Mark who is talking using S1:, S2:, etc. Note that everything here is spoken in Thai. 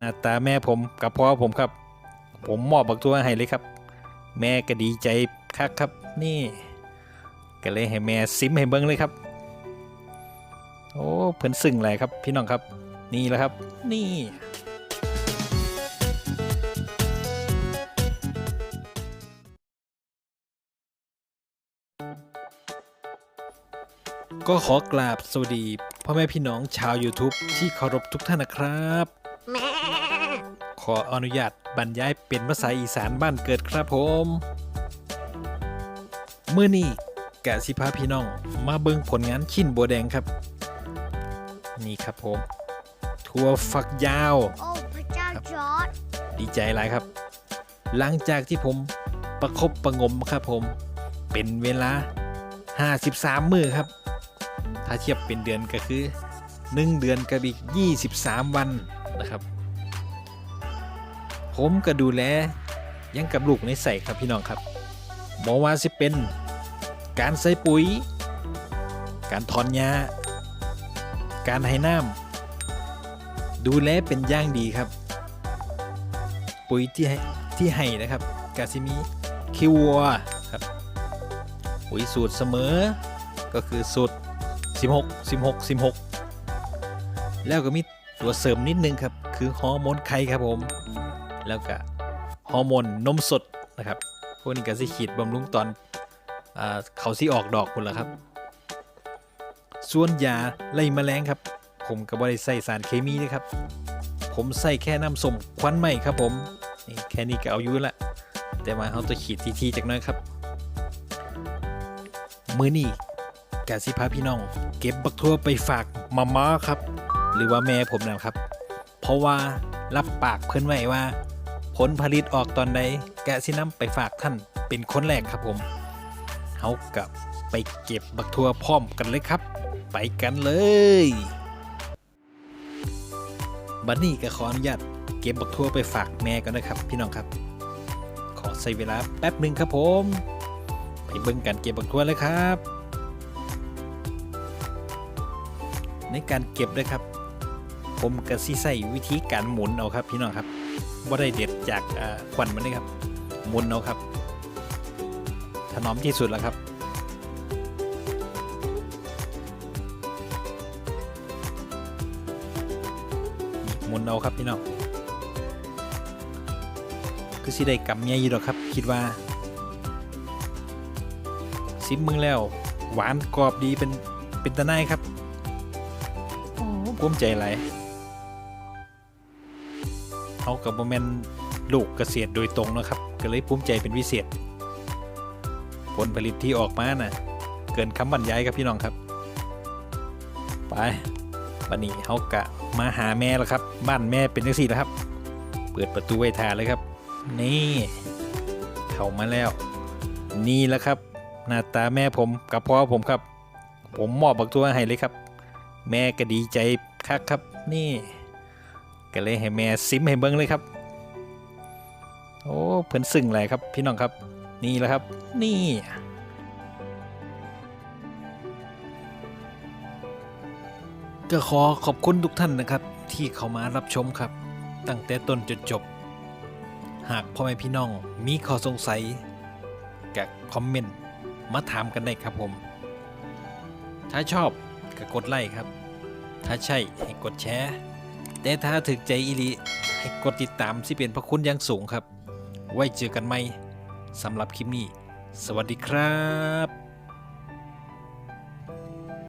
S1: หน้าตาแม่ผมกับพ่อผมครับ ผมมอบบักตัวให้เลยครับ แม่ก็ดีใจคักครับนี่ ก็เลยให้แม่ซิมให้เบิ้งเลยครับ โอ้เพิ่นซึ้งหลายครับ พี่น้องครับ นี่แหละครับ นี่ก็ขอกราบสวัสดีพ่อแม่พี่น้องชาว YouTube ที่เคารพทุกท่านนะครับ ขออนุญาตบรรยายเป็นภาษาอีสานบ้านเกิดครับผมเมื่อนี้กะสิพาพี่น้อง มาเบิ่งผลงานชิ้นโบวแดงครับ นี่ครับผมถั่วฝักยาว
S2: โอ้พระเจ้า
S1: ครับ
S2: จอร์ด
S1: ดีใจหลายครับ หลังจากที่ผมประคบประหงมครับผม เป็นเวลา 53 มือครับ ถ้าเทียบเป็นเดือนก็คือ 1 เดือนกับอีก 23 วันนะครับ ผมก็ดูแลยังกับลูกในใส่ครับพี่น้องครับบอว่าสิเป็น การใส่ปุ๋ย การถอนหญ้าการให้น้ำดูแลเป็นอย่างดีครับ ปุ๋ยที่ให้ที่ให้นะครับกาซิมีคิววัวครับปุ๋ยสูตรเสมอ ก็คือสูตร 16 16 16 แล้วก็มีตัวเสริมนิดนึงครับ คือฮอร์โมนไข่ครับผม แล้วก็ฮอร์โมนนมสดนะครับพวกนี้ก็สิฉีดบำรุงตอนอเขาสิออกดอกคุณละครับ ส่วนยาไล่แมลงครับ ผมก็บ่ได้ใส่สารเคมีนะครับ ผมใส่แค่น้ำส้มควันไหม่ครับผมแค่นี้ก็เอาอยู่ละแต่ว่าเขาต้องขีดทีๆจากนั้นครับ มือนี่กาสิพาพี่น้อง เก็บบักทั่วไปฝากมาม่าครับ หรือว่าแม่ผมนะครับ เพราะว่ารับปากเพื่อนไว้ว่า ผลผลิตออกตอนใดกะสินำไปฝากท่านเป็นคนแรกครับผมเขากับไปเก็บบักทั่วพร้อมกันเลยครับ ไปกันเลยบัดนี้ก็ขออนุญาตเก็บบักทั่วไปฝากแม่กันนะครับ พี่น้องครับ ขอใช้เวลาแป๊บหนึ่งครับผม ไปเบิ่งกันเก็บบักทั่วเลยครับ ในการเก็บนะครับ ผมก็สิใส่วิธีการหมุนเอาครับพี่น้องครับว่าได้เด็ดจากอ่าควันมันนี่ครับ หมุนเอาครับ ถนอมที่สุดแล้วครับหมุนเอาครับพี่น้องคือสิได้กำใหญ่อยู่หรอกครับ คิดว่าซิมมึงแล้ว หวานกรอบดีเป็นเป็นตะไนายครับ โอ้ภูมิใจหลาย เขากับโมเมนลูกเกษตรโดยตรงนะครับ ก็เลยภูมิใจเป็นพิเศษ ผลผลิตที่ออกมาน่ะ เกินคำบรรยายครับพี่น้องครับ ไปวันนี้เขากะมาหาแม่แล้วครับ บ้านแม่เป็นจังสี่แล้วครับ เปิดประตูไว้ทาเลยครับ นี่เข้ามาแล้ว นี่แหละครับ หน้าตาแม่ผมกับพ่อผมครับ ผมมอบบักตัวให้เลยครับ แม่ก็ดีใจคักครับนี่ ก็เลยให้แม่ซิมให้เบิ้งเลยครับ โอ้เพิ่นซึ้งหลายครับพี่น้องครับ นี่แหละครับ นี่ก็ขอขอบคุณทุกท่านนะครับ ที่เข้ามารับชมครับ ตั้งแต่ต้นจนจบ หากพ่อแม่พี่น้องมีข้อสงสัยก็คอมเมนต์มาถามกันได้ครับผม ถ้าชอบก็กดไลค์ครับ ถ้าใช่ให้กดแชร์ แต่ถ้าถึกใจอิลีให้กดติดตามสิเป็นพระคุณอยังสูงครับ ไว้เจอกันใหม่สำหรับคลิปนี้ สวัสดีครับ